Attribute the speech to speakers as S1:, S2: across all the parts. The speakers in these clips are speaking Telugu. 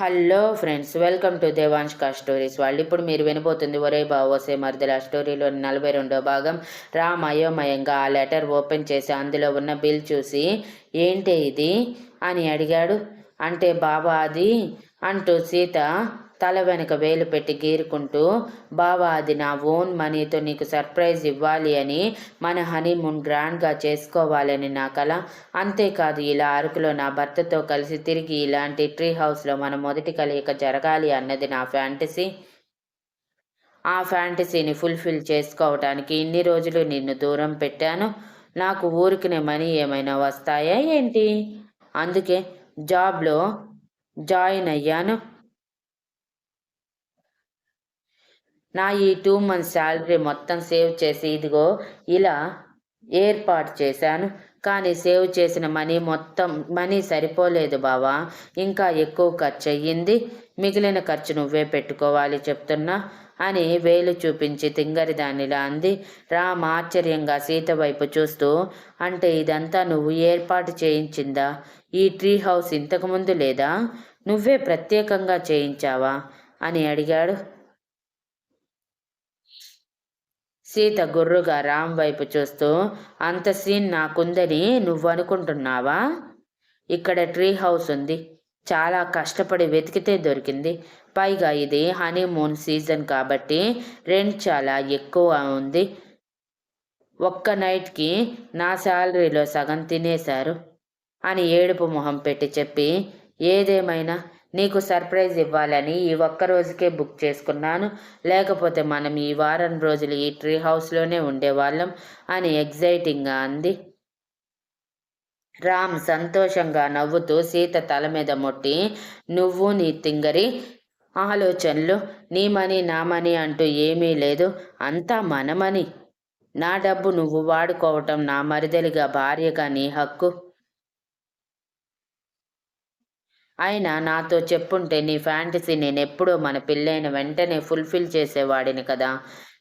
S1: హలో ఫ్రెండ్స్ వెల్కమ్ టు దేవాంష్కా స్టోరీస్. వాళ్ళు ఇప్పుడు మీరు వినబోతుంది ఒరే బావోసే మరిదిల. స్టోరీలో నలభై రెండో భాగం రామ్ అయోమయంగా ఆ లెటర్ ఓపెన్ చేసి అందులో ఉన్న బిల్ చూసి ఏంటి ఇది? అని అడిగాడు. అంటే బాబా అది అంటూ సీత తల వెనుక వేలు పెట్టి గీరుకుంటూ బావా అది నా ఓన్ మనీతో నీకు సర్ప్రైజ్ ఇవ్వాలి అని మన హనీమూన్ గ్రాండ్గా చేసుకోవాలని నా కల. అంతేకాదు ఇలా అరకులో నా భర్తతో కలిసి తిరిగి ఇలాంటి ట్రీ హౌస్లో మన మొదటి కలయిక జరగాలి అన్నది నా ఫ్యాంటసీ. ఆ ఫ్యాంటసీని ఫుల్ఫిల్ చేసుకోవటానికి ఇన్ని రోజులు నిన్ను దూరం పెట్టాను. నాకు ఊరికినే మనీ ఏమైనా వస్తాయా ఏంటి? అందుకే జాబ్లో జాయిన్ అయ్యాను. నా ఈ టూ మంత్స్ శాలరీ మొత్తం సేవ్ చేసి ఇదిగో ఇలా ఏర్పాటు చేశాను. కానీ సేవ్ చేసిన మనీ మొత్తం మనీ సరిపోలేదు బావా. ఇంకా ఎక్కువ ఖర్చు అయ్యింది. మిగిలిన ఖర్చు నువ్వే పెట్టుకోవాలి చెప్తున్నా అని వేలు చూపించి తింగరి దానిలా అంది. రామ్ ఆశ్చర్యంగా సీత వైపు చూస్తూ అంటే ఇదంతా నువ్వు ఏర్పాటు చేయించిందా? ఈ ట్రీ హౌస్ ఇంతకుముందు లేదా? నువ్వే ప్రత్యేకంగా చేయించావా? అని అడిగాడు. సీత గుర్రుగా రామ్ వైపు చూస్తూ అంత సీన్ నాకుందని నువ్వు అనుకుంటున్నావా ఇక్కడ ట్రీ హౌస్ ఉంది. చాలా కష్టపడి వెతికితే దొరికింది. పైగా ఇది హనీమూన్ సీజన్ కాబట్టి రెంట్ చాలా ఎక్కువ ఉంది. ఒక్క నైట్కి నా శాలరీలో సగం తినేశారు అని ఏడుపు మొహం పెట్టి చెప్పి ఏదేమైనా నీకు సర్ప్రైజ్ ఇవ్వాలని ఈ ఒక్క రోజుకే బుక్ చేసుకున్నాను. లేకపోతే మనం ఈ వారం రోజులు ఈ ట్రీ హౌస్లోనే ఉండేవాళ్ళం అని ఎగ్జైటింగ్గా అంది. రామ్ సంతోషంగా నవ్వుతూ సీత తల మీద మొట్టి నువ్వు నీ తింగరి ఆలోచనలు నీ మనీ నా మనీ అంటూ ఏమీ లేదు. అంతా మనమని నా డబ్బు నువ్వు వాడుకోవటం నా మరిదలిగా భార్యగా నీ హక్కు. అయినా నాతో చెప్పుంటే నీ ఫ్యాంటసీ నేను ఎప్పుడో మన పెళ్ళైన వెంటనే ఫుల్ఫిల్ చేసేవాడిని కదా.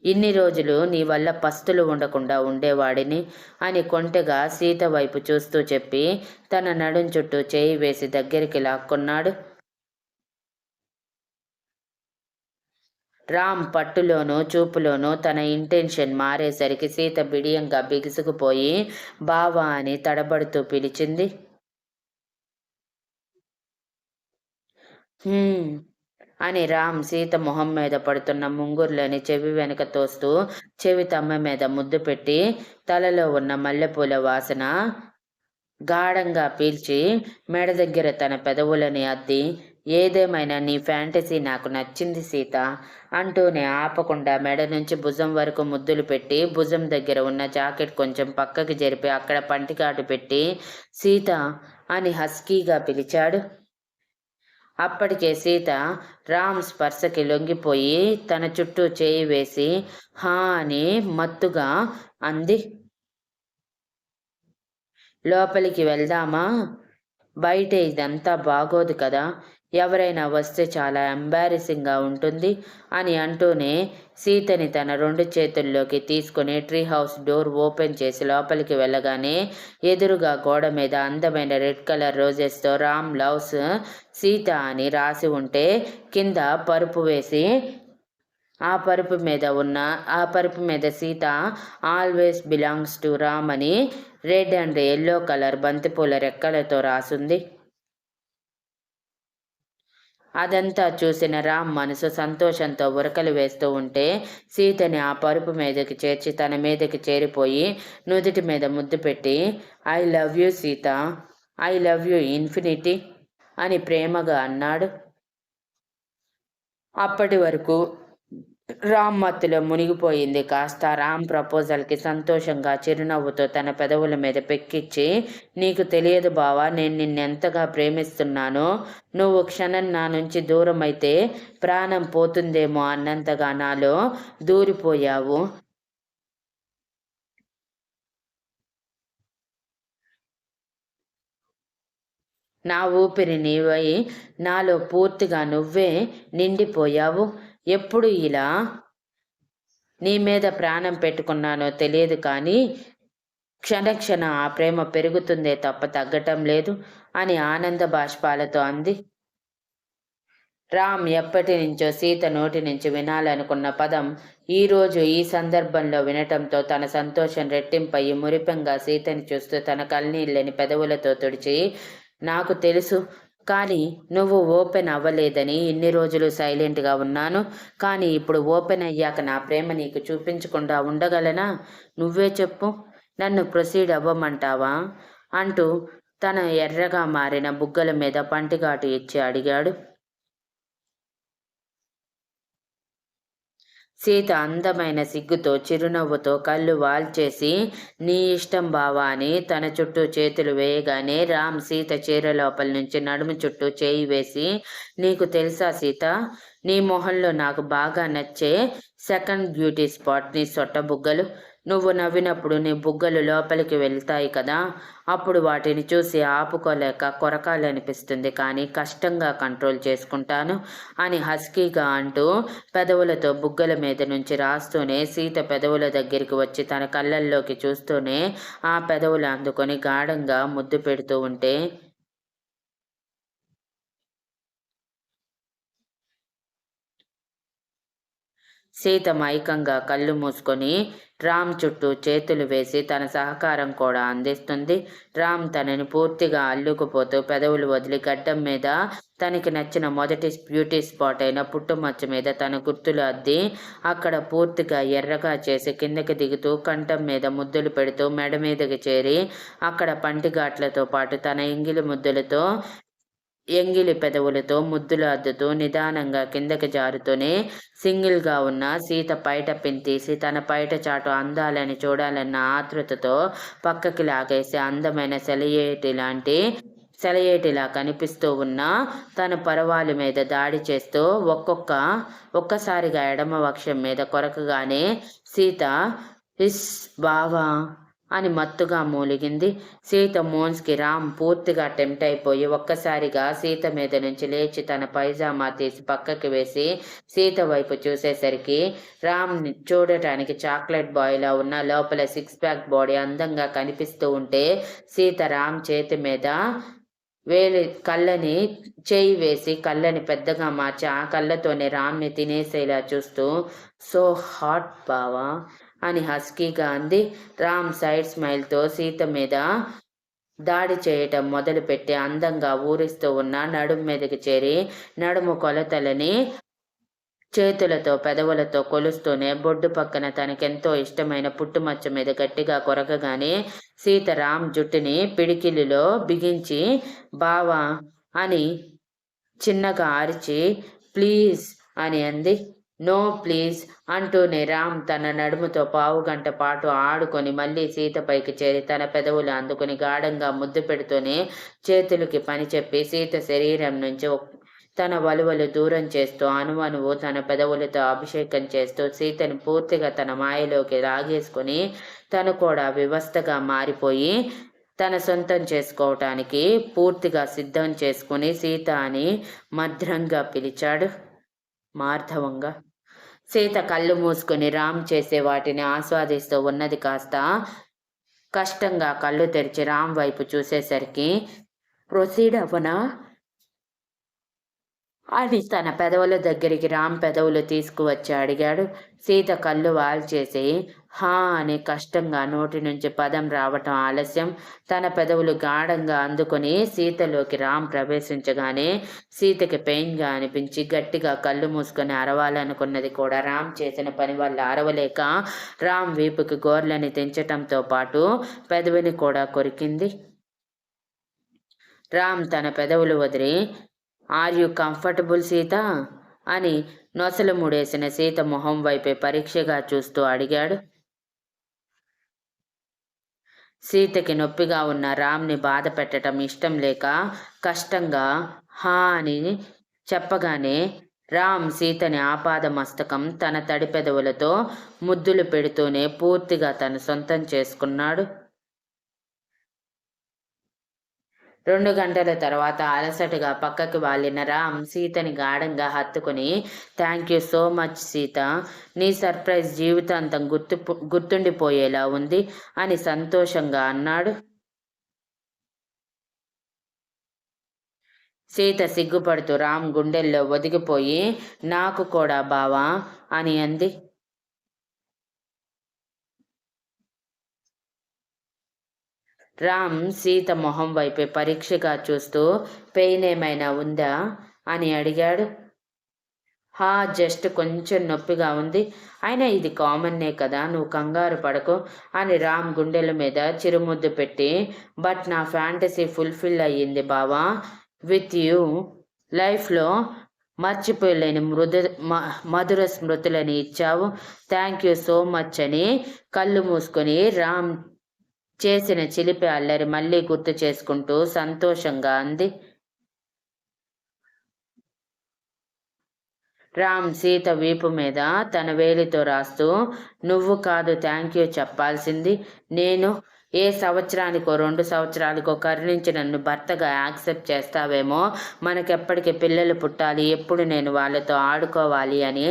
S1: ఇన్ని రోజులు నీ వల్ల పస్తులు ఉండకుండా ఉండేవాడిని అని కొంటెగా సీత వైపు చూస్తూ చెప్పి తన నడుం చుట్టూ చేయి వేసి దగ్గరికి లాక్కున్నాడు. రామ్ పట్టులోనూ చూపులోనూ తన ఇంటెన్షన్ మారేసరికి సీత బిడియంగా బిగుసుకుపోయి బావా అని తడబడుతూ పిలిచింది. అని రామ్ సీత మొహం మీద పడుతున్న ముంగుర్లని చెవి వెనుక తోస్తూ చెవి తమ్మ మీద ముద్దు పెట్టి తలలో ఉన్న మల్లెపూల వాసన గాఢంగా పీల్చి మెడ దగ్గర తన పెదవులని అద్ది ఏదేమైనా నీ ఫ్యాంటసీ నాకు నచ్చింది సీత అంటూనే ఆపకుండా మెడ నుంచి భుజం వరకు ముద్దులు పెట్టి భుజం దగ్గర ఉన్న జాకెట్ కొంచెం పక్కకి జరిపి అక్కడ పంటికాటు పెట్టి సీత అని హస్కీగా పిలిచాడు. అప్పటికే సీత రామ్ స్పర్శకి లొంగిపోయి తన చుట్టూ చేయి వేసి హా అని మత్తుగా అంది. లోపలికి వెళ్దామా? బయట ఇదంతా బాగోదు కదా. ఎవరైనా వస్తే చాలా ఎంబారెసింగ్గా ఉంటుంది అని అంటూనే సీతని తన రెండు చేతుల్లోకి తీసుకుని ట్రీ హౌస్ డోర్ ఓపెన్ చేసి లోపలికి వెళ్ళగానే ఎదురుగా గోడ మీద అందమైన రెడ్ కలర్ రోజెస్తో రామ్ లవ్స్ సీత అని రాసి ఉంటే కింద పరుపు వేసి ఆ పరుపు మీద ఉన్న ఆ పరుపు మీద Sita always belongs to Ram అని రెడ్ అండ్ ఎల్లో కలర్ బంతిపూల రెక్కలతో రాసుంది. అదంతా చూసిన రామ్ మనసు సంతోషంతో ఉరకలు వేస్తూ ఉంటే సీతని ఆ పరుపు మీదకి చేర్చి తన మీదకి చేరిపోయి నుదుటి మీద ముద్దు పెట్టి I love you Sita I love you infinity అని ప్రేమగా అన్నాడు. అప్పటి వరకు రామ్ మత్తులో మునిగిపోయింది. కాస్త రామ్ ప్రపోజల్కి సంతోషంగా చిరునవ్వుతో తన పెదవుల మీద పెక్కిచ్చి నీకు తెలియదు బావా నేను నిన్నెంతగా ప్రేమిస్తున్నానో. నువ్వు క్షణం నా నుంచి దూరం అయితే ప్రాణం పోతుందేమో అన్నంతగా నాలో దూరిపోయావు. నా ఊపిరి నీవై నాలో పూర్తిగా నువ్వే నిండిపోయావు. ఎప్పుడు ఇలా నీ మీద ప్రాణం పెట్టుకున్నానో తెలియదు కానీ క్షణక్షణ ఆ ప్రేమ పెరుగుతుందే తప్ప తగ్గటం లేదు అని ఆనంద బాష్పాలతో అంది. రామ్ ఎప్పటి నుంచో సీత నోటి నుంచి వినాలనుకున్న పదం ఈరోజు ఈ సందర్భంలో వినటంతో తన సంతోషం రెట్టింపయ్యి మురిపెంగా సీతని చూస్తూ తన కన్నీళ్ళని పెదవులతో తుడిచి నాకు తెలుసు కానీ నువ్వు ఓపెన్ అవ్వలేదని ఇన్ని రోజులు సైలెంట్గా ఉన్నాను. కానీ ఇప్పుడు ఓపెన్ అయ్యాక నా ప్రేమ నీకు చూపించకుండా ఉండగలనా? నువ్వే చెప్పు. నన్ను ప్రొసీడ్ అవ్వమంటావా? అంటూ తన ఎర్రగా మారిన బుగ్గల మీద పంటిగాటు ఇచ్చి అడిగాడు. సీత అందమైన సిగ్గుతో చిరునవ్వుతో కళ్ళు వాల్చేసి నీ ఇష్టం బావా అని తన చుట్టూ చేతులు వేయగానే రామ్ సీత చీర లోపల నుంచి నడుము చుట్టూ చేయి వేసి నీకు తెలుసా సీత నీ మొహంలో నాకు బాగా నచ్చే సెకండ్ బ్యూటీ స్పాట్ నీ సొట్ట బుగ్గలు నువ్వు నవ్వినప్పుడు నీ బుగ్గలు లోపలికి వెళ్తాయి కదా. అప్పుడు వాటిని చూసి ఆపుకోలేక కొరకాలనిపిస్తుంది. కానీ కష్టంగా కంట్రోల్ చేసుకుంటాను అని హస్కీగా అంటూ పెదవులతో బుగ్గల మీద నుంచి రాస్తూనే సీత పెదవుల దగ్గరికి వచ్చి తన కళ్ళల్లోకి చూస్తూనే ఆ పెదవులు అందుకొని గాఢంగా ముద్దు పెడుతూ ఉంటే సీత మైకంగా కళ్ళు మూసుకొని రామ్ చుట్టూ చేతులు వేసి తన సహకారం కూడా అందిస్తుంది. రామ్ తనని పూర్తిగా అల్లుకుపోతూ పెదవులు వదిలి గడ్డం మీద తనకి నచ్చిన మొదటి బ్యూటీ స్పాట్ అయిన పుట్టుమచ్చ మీద తన గుర్తులు అద్ది అక్కడ పూర్తిగా ఎర్రగా చేసి కిందకి దిగుతూ కంఠం మీద ముద్దులు పెడుతూ మెడ మీదకి చేరి అక్కడ పంటిఘాట్లతో పాటు తన ఇంగిలి ముద్దులతో ఎంగిలి పెదవులతో ముద్దులు అద్దుతూ నిదానంగా కిందకి జారుతూనే సింగిల్గా ఉన్న సీత పైట పింతీసి తన పైట చాటు అందాలని చూడాలన్న ఆతృతతో పక్కకి లాగేసి అందమైన సెలయేటి లాంటి సెలయేటిలా కనిపిస్తూ ఉన్న తన పరవాలు మీద దాడి చేస్తూ ఒక్కొక్క ఒక్కసారిగా ఎడమ వక్షం మీద కొరకగానే సీత ఇస్ బావా అని మత్తుగా మూలిగింది. సీత మోన్స్కి రామ్ పూర్తిగా టెంప్ట్ అయిపోయి ఒక్కసారిగా సీత మీద నుంచి లేచి తన పైజామా తీసి పక్కకి వేసి సీత వైపు చూసేసరికి రామ్ చూడటానికి చాక్లెట్ బాయ్లా ఉన్న లోపల సిక్స్ ప్యాక్ బాడీ అందంగా కనిపిస్తూ ఉంటే సీత రామ్ చేతి మీద వేలి కళ్ళని చేయి వేసి కళ్ళని పెద్దగా మార్చి ఆ కళ్ళతోనే రామ్ని తినేసేలా చూస్తూ సో హాట్ బావా! అని హస్కీగా అంది రామ్ సైడ్ స్మైల్తో సీత మీద దాడి చేయటం మొదలుపెట్టి అందంగా ఊరిస్తూ ఉన్న నడుము మీదకి చేరి నడుము కొలతలని చేతులతో పెదవులతో కొలుస్తూనే బొడ్డు పక్కన తనకెంతో ఇష్టమైన పుట్టుమచ్చ మీద గట్టిగా కొరకగానే సీత రామ్ జుట్టుని పిడికిలిలో బిగించి బావా అని చిన్నగా అరిచి ప్లీజ్ అని అంది. నో ప్లీజ్ అంటూనే రామ్ తన నడుముతో పావుగంట పాటు ఆడుకొని మళ్ళీ సీతపైకి చేరి తన పెదవులు అందుకుని గాఢంగా ముద్దు పెడుతూనే చేతులకి పని చెప్పి సీత శరీరం నుంచి తన వలువలు దూరం చేస్తూ అనువనువు తన పెదవులతో అభిషేకం చేస్తూ సీతను పూర్తిగా తన మాయలోకి లాగేసుకుని తను కూడా వ్యవస్థగా మారిపోయి తన సొంతం చేసుకోవటానికి పూర్తిగా సిద్ధం చేసుకుని సీత అని మధ్రంగా పిలిచాడు. మార్ధవంగా సీత కళ్ళు మూసుకొని రామ్ చేసే వాటిని ఆస్వాదిస్తూ ఉన్నది కాస్త కష్టంగా కళ్ళు తెరిచి రామ్ వైపు చూసేసరికి ప్రొసీడ్ అవ్వనా? అని తన పెదవుల దగ్గరికి రామ్ పెదవులు తీసుకువచ్చి అడిగాడు. సీత కళ్ళు వాల్చేసి హా అని కష్టంగా నోటి నుంచి పదం రావటం ఆలస్యం. తన పెదవులు గాఢంగా అందుకుని సీతలోకి రామ్ ప్రవేశించగానే సీతకి పెయిన్గా అనిపించి గట్టిగా కళ్ళు మూసుకొని అరవాలనుకున్నది కూడా రామ్ చేసిన పని వల్ల అరవలేక రామ్ వీపుకి గోర్లని తెంచటంతో పాటు పెదవిని కూడా కొరికింది. రామ్ తన పెదవులు వదిలి ఆర్ యు కంఫర్టబుల్ సీత? అని నొసలు ముడేసిన సీత మొహం వైపే పరీక్షగా చూస్తూ అడిగాడు. సీతకి నొప్పిగా ఉన్న రామ్ని బాధ పెట్టడం ఇష్టం లేక కష్టంగా హా అని చెప్పగానే రామ్ సీతని ఆపాద మస్తకం తన తడి పెదవులతో ముద్దులు పెడుతూనే పూర్తిగా తన సొంతం చేసుకున్నాడు. రెండు గంటల తర్వాత అలసటగా పక్కకి వాలిన రామ్ సీతని గాఢంగా హత్తుకుని thank you so much Sita. నీ సర్ప్రైజ్ జీవితాంతం గుర్తు గుర్తుండిపోయేలా ఉంది అని సంతోషంగా అన్నాడు. సీత సిగ్గుపడుతూ రామ్ గుండెల్లో ఒదిగిపోయి నాకు కూడా బావా అని అంది. రామ్ సీత మొహం వైపే పరీక్షగా చూస్తూ పెయిన్ ఏమైనా ఉందా? అని అడిగాడు. హా జస్ట్ కొంచెం నొప్పిగా ఉంది. అయినా ఇది కామన్నే కదా నువ్వు కంగారు పడకు అని రామ్ గుండెల మీద చిరుముద్దు పెట్టి బట్ నా ఫ్యాంటసీ ఫుల్ఫిల్ అయ్యింది బావా. With you. లైఫ్లో మర్చిపోలేని మృదు మధుర స్మృతులని ఇచ్చావు. థ్యాంక్ యూ సో మచ్ అని కళ్ళు మూసుకొని రామ్ చేసిన చిలిపి అల్లరి మళ్ళీ గుర్తు చేసుకుంటూ సంతోషంగా అంది. రామ్ సీత వీపు మీద తన వేలితో రాస్తూ నువ్వు కాదు థ్యాంక్ యూ చెప్పాల్సింది. నేను ఏ సంవత్సరానికో రెండు సంవత్సరాలకో కరుణించి నన్ను భర్తగా యాక్సెప్ట్ చేస్తావేమో? మనకెప్పటికీ పిల్లలు పుట్టాలి ఎప్పుడు నేను వాళ్ళతో ఆడుకోవాలి అని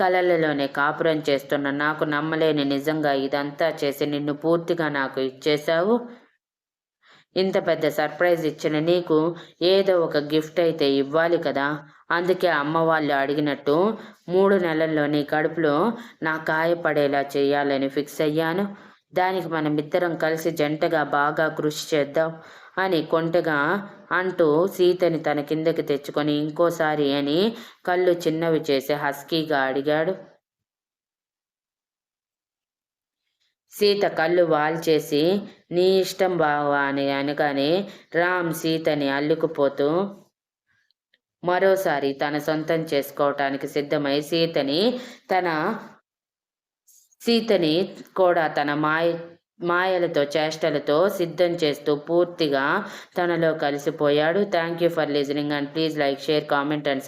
S1: కలలలోనే కాపురం చేస్తున్న నాకు నమ్మలేని నిజంగా ఇదంతా చేసి నిన్ను పూర్తిగా నాకు ఇచ్చేశావు? ఇంత పెద్ద సర్ప్రైజ్ ఇచ్చిన నీకు ఏదో ఒక గిఫ్ట్ అయితే ఇవ్వాలి కదా? అందుకే అమ్మ వాళ్ళు అడిగినట్టు మూడు నెలల్లో నీ కడుపులో నా కాయపడేలా చేయాలని ఫిక్స్ అయ్యాను. దానికి మనమిద్దరం కలిసి జంటగా బాగా కృషి చేద్దాం అని కొంటగా అంటూ సీతని తన కిందకి తెచ్చుకొని ఇంకోసారి అని కళ్ళు చిన్నవి చేసి హస్కీగా అడిగాడు. సీత కళ్ళు వాల్చేసి నీ ఇష్టం బావా అని అనగానే రామ్ సీతని అల్లుకుపోతూ మరోసారి తన సొంతం చేసుకోవటానికి సిద్ధమై సీతని తన సీతని కూడా తన మాయ మాయలతో చేష్టలతో సిద్ధం చేస్తూ పూర్తిగా తనలో కలిసిపోయాడు. Thank you for listening and please like share comment and